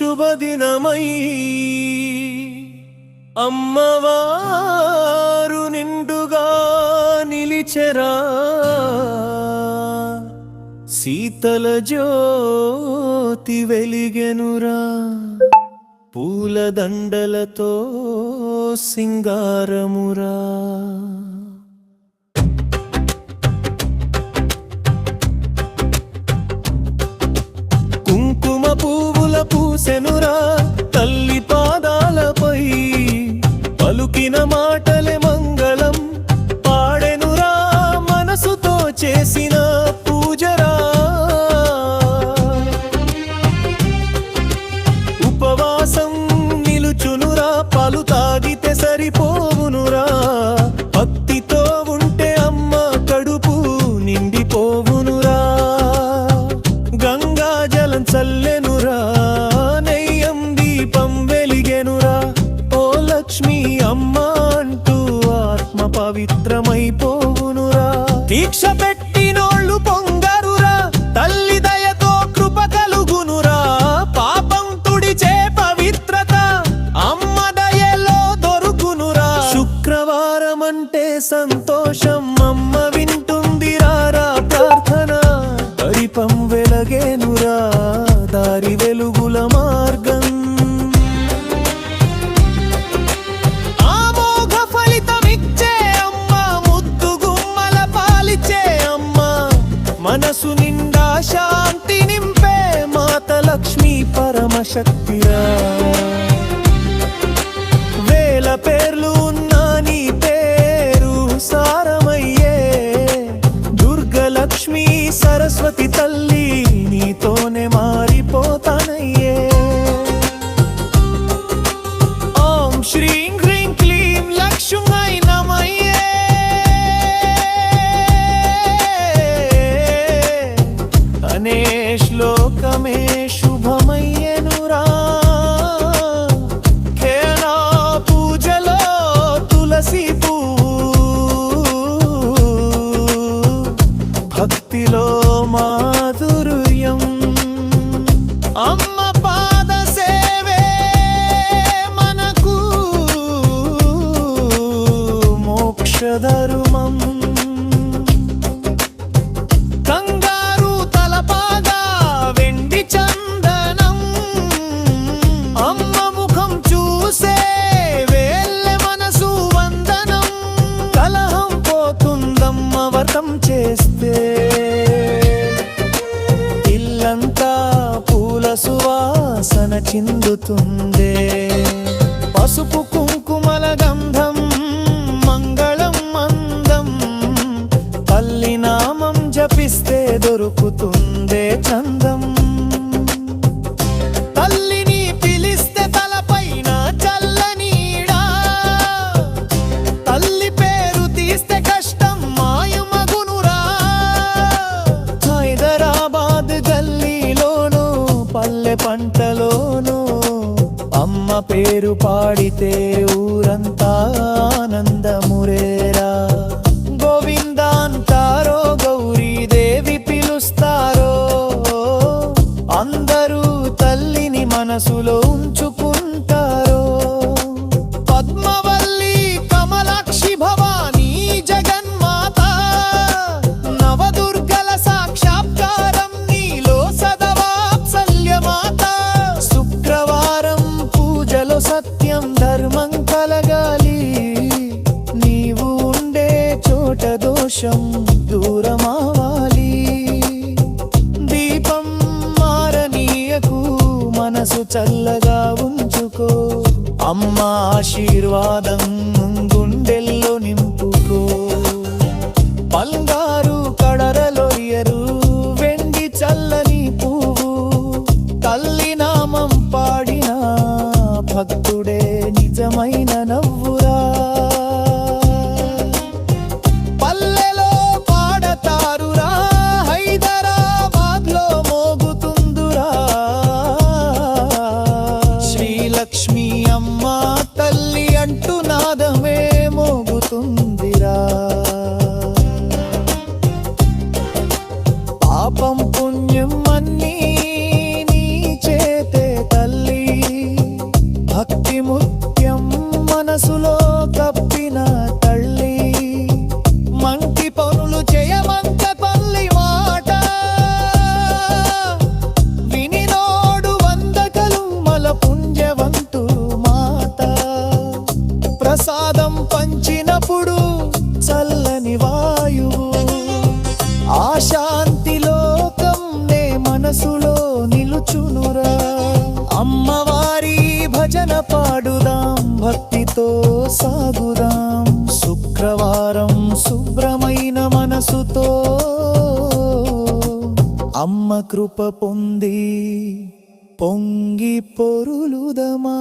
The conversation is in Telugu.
శుభదినమై అమ్మవారు నిండుగా నిలిచెరా. శీతల జ్యోతి వెలిగెనురా. పూలదండలతో సింగారమురా. పూసెనురా తల్లి పాదాలపై పలుకిన మాటలే మంగళం పాడెనురా మనసుతో చేసిన పూజరా. ఉపవాసం నిలుచునురా పాలు తాగితే సరిపో పవిత్రమైపోవునురా పెట్టినోళ్ళు పొంగరురా తల్లి దయతో కృప కలుగునురా. పాపం తుడిచే పవిత్రత అమ్మ దయలో దొరుకునురా. శుక్రవారం అంటే సంతోషం అమ్మ వింటుందిరా రారా ప్రార్థన. దీపం వెలగేనురా దారి వెలుగుల మనసు నిండా శాంతి నింపే మాత లక్ష్మీ పరమశక్తిరా. వేల పేర్లు భక్తిలో మాధుర్యం. అమ్మ పాద సేవే మనకు మోక్షధర్మం సువాసన చిందుతుందే. పసుపు కుంకుమల గంధం మంగళం మందం తల్లి నామం జపిస్తే దొరుకుతుందే చందం పేరు పాడితే ఊరంతా ఆనందమురేరా. గోవిందాంతారో గౌరీదేవి పిలుస్తారో. అందరూ తల్లిని మనసులో ఉంచుకు అమ్మ ఆశీర్వాదం పాడుదాం భక్తితో సాగుదాం. శుక్రవారం శుభ్రమైన మనసుతో అమ్మ కృప పొంది పొంగి పొరులుదమా?